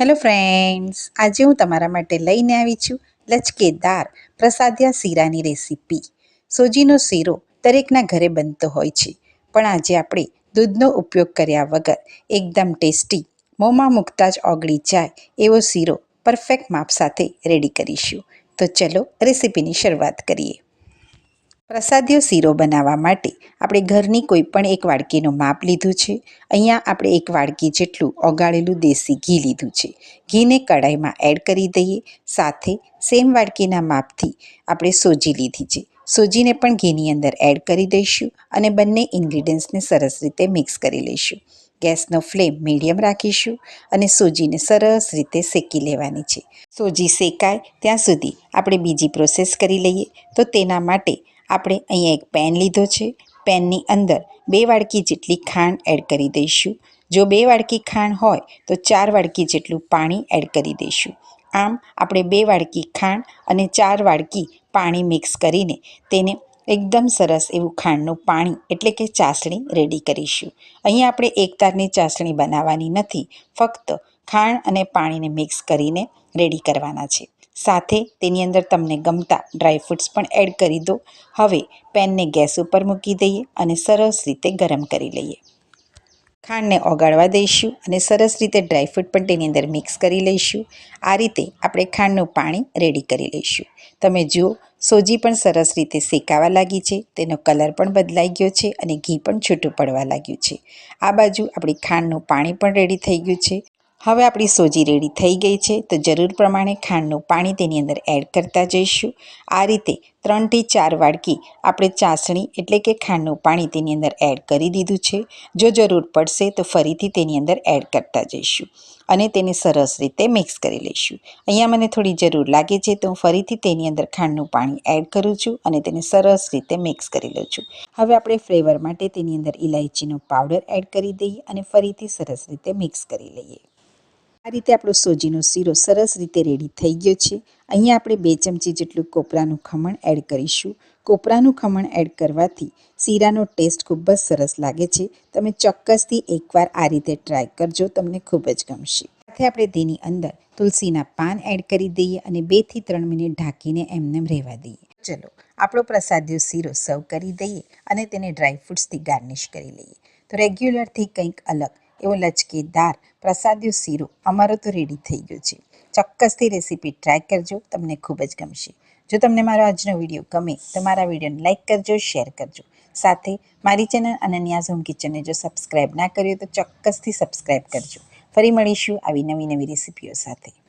Hello friends આજે હું તમારા માટે લઈને આવી છું લચકેદાર, પ્રસાદિયા શીરાની રેસીપી. સોજીનો શીરો દરેકના ઘરે બનતો હોય છે, પણ આજે આપણે દૂધનો ઉપયોગ કર્યા વગર એકદમ ટેસ્ટી, મોંમાં મૂકતા જ ઓગળી જાય એવો શીરો પરફેક્ટ માપ સાથે રેડી કરીશું. તો ચલો રેસીપીની શરૂઆત કરીએ. પ્રસાદીય શીરો બનાવવા માટે આપણે ઘરની કોઈ પણ એક વાડકીનું માપ લીધું છે. અહીંયા આપણે એક વાડકી જેટલું ઓગાળેલું દેશી ઘી લીધું છે. ઘીને કઢાઈમાં એડ કરી દઈએ. સાથે સેમ વાડકીના માપથી આપણે સોજી લીધી છે. સોજીને પણ ઘીની અંદર એડ કરી દઈશું અને બંને ઇન્ગ્રીડિયન્ટ્સને સરસ રીતે મિક્સ કરી લઈશું. ગેસનો ફ્લેમ મીડિયમ રાખીશું અને સોજીને સરસ રીતે શેકી લેવાની છે. સોજી શેકાય ત્યાં સુધી આપણે બીજી પ્રોસેસ કરી લઈએ. તો તેના માટે આપણે અહીંયા એક પેન લીધો છે. પેનની અંદર બે વાડકી જેટલી ખાંડ એડ કરી દઈશું. જો બે વાડકી ખાંડ હોય, તો ચાર વાડકી જેટલું પાણી એડ કરી દઈશું. આમ આપણે બે વાડકી ખાંડ અને ચાર વાડકી પાણી મિક્સ કરીને તેને એકદમ સરસ એવું ખાંડનું પાણી, એટલે કે ચાસણી, રેડી કરીશું. અહીંયા આપણે એક તારની ચાસણી બનાવવાની નથી. ફક્ત ખાંડ અને પાણીને મિક્સ કરીને રેડી કરવાના છે. સાથે તેની અંદર તમને ગમતા ડ્રાયફ્રૂટ્સ પણ એડ કરી દો. હવે પેનને ગેસ ઉપર મૂકી દઈએ અને સરસ રીતે ગરમ કરી લઈએ. ખાંડને ઓગાળવા દઈશું અને સરસ રીતે ડ્રાયફ્રૂટ પણ તેની અંદર મિક્સ કરી લઈશું. આ રીતે આપણે ખાંડનું પાણી રેડી કરી લઈશું. તમે જુઓ, સોજી પણ સરસ રીતે શેકાવા લાગી છે, તેનો કલર પણ બદલાઈ ગયો છે અને ઘી પણ છૂટું પડવા લાગ્યું છે. આ બાજુ આપણી ખાંડનું પાણી પણ રેડી થઈ ગયું છે. હવે આપણી સોજી રેડી થઈ ગઈ છે, તો જરૂર પ્રમાણે ખાંડનું પાણી તેની અંદર એડ કરતા જઈશું. આ રીતે ત્રણથી ચાર વાડકી આપણે ચાસણી એટલે કે ખાંડનું પાણી તેની અંદર એડ કરી દીધું છે. જો જરૂર પડશે તો ફરીથી તેની અંદર એડ કરતા જઈશું અને તેને સરસ રીતે મિક્સ કરી લઈશું. અહીંયા મને થોડી જરૂર લાગે છે, તો હું ફરીથી તેની અંદર ખાંડનું પાણી એડ કરું છું અને તેને સરસ રીતે મિક્સ કરી લઉં છું. હવે આપણે ફ્લેવર માટે તેની અંદર ઇલાયચીનો પાવડર એડ કરી દઈએ અને ફરીથી સરસ રીતે મિક્સ કરી લઈએ. આ રીતે આપણો સોજીનો શીરો સરસ રીતે રેડી થઈ ગયો છે. અહીંયા આપણે બે ચમચી જેટલું કોપરાનું ખમણ એડ કરીશું. કોપરાનું ખમણ એડ કરવાથી શીરાનો ટેસ્ટ ખૂબ જ સરસ લાગે છે. તમે ચોક્કસથી એકવાર આ રીતે ટ્રાય કરજો, તમને ખૂબ જ ગમશે. સાથે આપણે તેની અંદર તુલસીના પાન એડ કરી દઈએ અને બેથી ત્રણ મિનિટ ઢાંકીને એમને રહેવા દઈએ. ચલો, આપણો પ્રસાદ્યો શીરો સર્વ કરી દઈએ અને તેને ડ્રાયફ્રૂટ્સથી ગાર્નિશ કરી લઈએ. તો રેગ્યુલરથી કંઈક અલગ એવો લચકેદાર, પ્રસાદ્યો શીરો અમારો તો રેડી થઈ ગયો છે. ચોક્કસથી રેસીપી ટ્રાય કરજો, તમને ખૂબ જ ગમશે. જો તમને મારો આજનો વીડિયો ગમે, તો મારા વિડીયોને લાઇક કરજો શેર કરજો. સાથે મારી ચેનલ અનન્યાઝ હોમ કિચનને જો સબસ્ક્રાઈબ ના કર્યો, તો ચોક્કસથી સબસ્ક્રાઈબ કરજો. ફરી મળીશું આવી નવી નવી રેસીપીઓ સાથે.